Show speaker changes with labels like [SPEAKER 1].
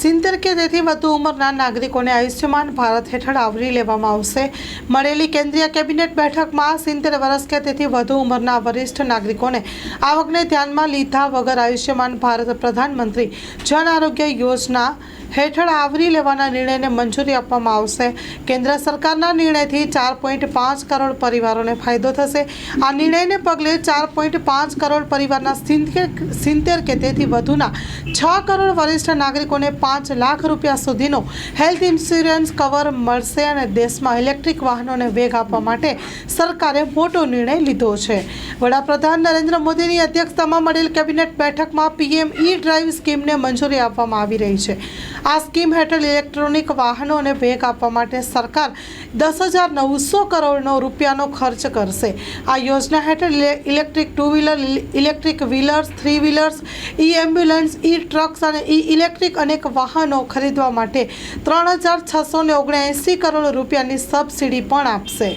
[SPEAKER 1] સિત્તેર કે તેથી વધુ ઉંમરના નાગરિકોને આયુષ્યમાન ભારત હેઠળ આવરી લેવામાં આવશે. મળેલી કેન્દ્રીય કેબિનેટ બેઠકમાં સિત્તેર વર્ષ કે તેથી વધુ ઉંમરના વરિષ્ઠ નાગરિકોને આવકને ધ્યાનમાં લીધા વગર આયુષ્યમાન ભારત પ્રધાનમંત્રી જન આરોગ્ય યોજના હેઠળ આવરી લેવાના નિર્ણયને મંજૂરી આપવામાં આવશે. કેન્દ્ર સરકારના નિર્ણયથી ચાર પોઈન્ટ પાંચ કરોડ પરિવારોને ફાયદો થશે. આ નિર્ણયને પગલે ચાર પોઈન્ટ પાંચ કરોડ પરિવારના સિત્તેર કે તેથી વધુના છ કરોડ વરિષ્ઠ નાગરિકોને પાંચ લાખ રૂપિયા સુધીનો હેલ્થ ઇન્સ્યોરન્સ કવર મળશે અને દેશમાં ઇલેક્ટ્રિક વાહનોને વેગ આપવા માટે સરકારે મોટો નિર્ણય લીધો છે. વડાપ્રધાન નરેન્દ્ર મોદીની અધ્યક્ષતામાં મળેલ કેબિનેટ બેઠકમાં પીએમ ઈ ડ્રાઈવ સ્કીમને મંજૂરી આપવામાં આવી રહી છે. આ સ્કીમ હેઠળ ઇલેક્ટ્રોનિક વાહનોને વેગ આપવા માટે સરકાર દસ હજાર નવસો કરોડનો રૂપિયાનો ખર્ચ કરશે. આ યોજના હેઠળ electric two wheeler, electric wheelers, three wheelers, E ambulance, E trucks અને ઈ ઇલેક્ટ્રિક અનેક વાહનો ખરીદવા માટે ત્રણ હજાર છસો ઓગણએંસી કરોડ રૂપિયાની સબસિડી પણ આપશે.